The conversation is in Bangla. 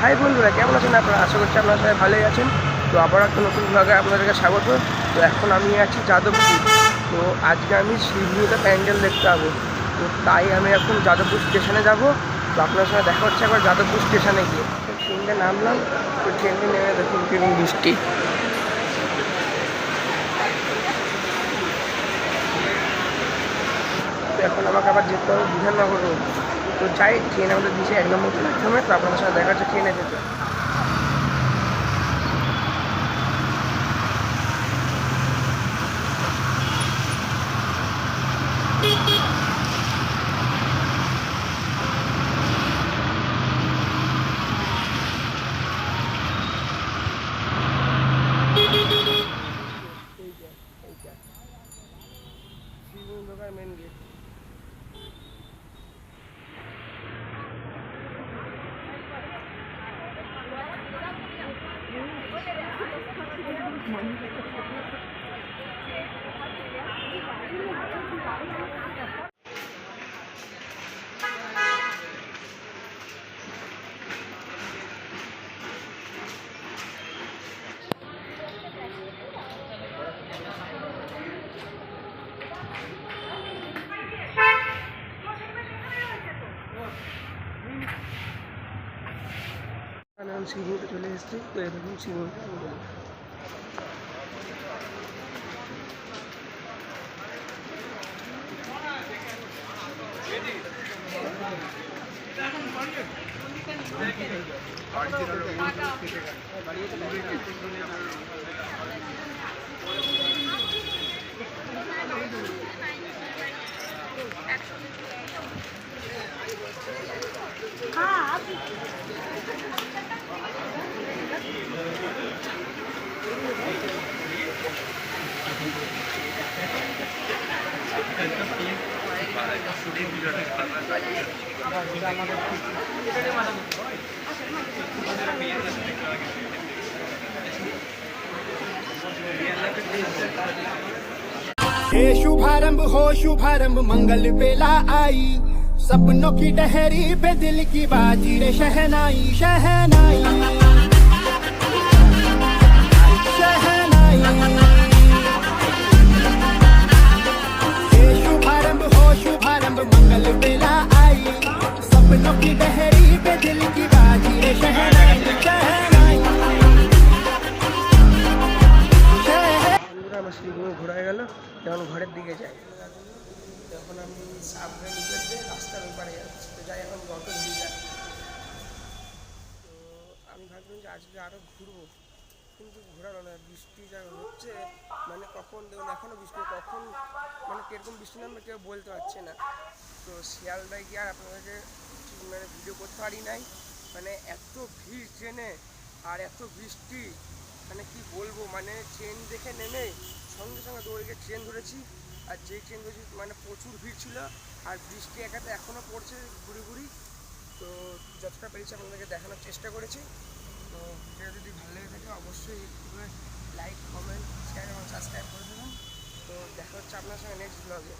হাই বন্ধুরা, কেমন আছেন আপনারা? আশা করছি আপনারা সবাই ভালোই আছেন। তো আবার একটা নতুন ব্লগে আপনাদেরকে স্বাগত। তো এখন আমি আছি যাদবপুর। তো আজকে আমি শিবনিতে প্যান্ডেল দেখতে যাব। তো তাই আমি এখন যাদবপুর স্টেশনে যাব। তো আপনার সঙ্গে দেখা হচ্ছে একবার যাদবপুর স্টেশনে গিয়ে। ট্রেনটা নামলাম। তো ট্রেনটা নেমে দেখুন কীরকম বৃষ্টি। তো এখন আমাকে আবার যেতে হবে বিধাননগর রোড। তো যাই, ট্রেন আমাদের দিচ্ছে এক নম্বর প্ল্যাটফর্মে তো আপনাদের সাথে দেখা হচ্ছে ট্রেনে যেতে। আমি এখন সিঙ্গুতে চলে এসেছি তো ये शुभारंभ हो, शुभारंभ मंगल बेला आई। सपनों की डहरी पे दिल की बाजी रे शहनाई शहनाई। शुभारंभ मंगल बेला आई सपनों की डहरी पे दिल की बाजी रे शहनाई शहनाई शहनाई বন্ধুরা আমার শিলিগুড়ি ঘোরা হয়ে গেল যখন ঘরের দিকে যাই তখন আমি সাবওয়ে নিচে দিয়ে রাস্তার ওই পাড়ে যাচ্ছি তো যাই এখন গল্প দিয়ে যাই তো আমি ভাবলাম যে আজকে আরও ঘুরবো কিন্তু ঘোরানো না বৃষ্টি যা হচ্ছে মানে কখন দেখুন এখনও বৃষ্টি কখন মানে কীরকম বৃষ্টি নামবে কেউ বলতে পারছে না। তো শিয়ালদায় গিয়ে আর আপনাদেরকে মানে ভিডিও করতে পারি নাই। মানে এত ভিড় ট্রেনে আর এত বৃষ্টি মানে কি বলব মানে ট্রেন দেখে নেমে সঙ্গে সঙ্গে দৌড়ে গিয়ে ট্রেন ধরেছি। আর যে ট্রেন ধরেছি মানে প্রচুর ভিড় ছিল আর বৃষ্টি একাতে এখনও পড়ছে ঘুরি ঘুরি। তো যতটা পেরেছি আপনাদেরকে দেখানোর চেষ্টা করেছি। অবশ্যই লাইক কমেন্ট শেয়ার এবং সাবস্ক্রাইব করে দেবেন। তো দেখা হচ্ছে আপনার সঙ্গে নেক্সট ব্লগে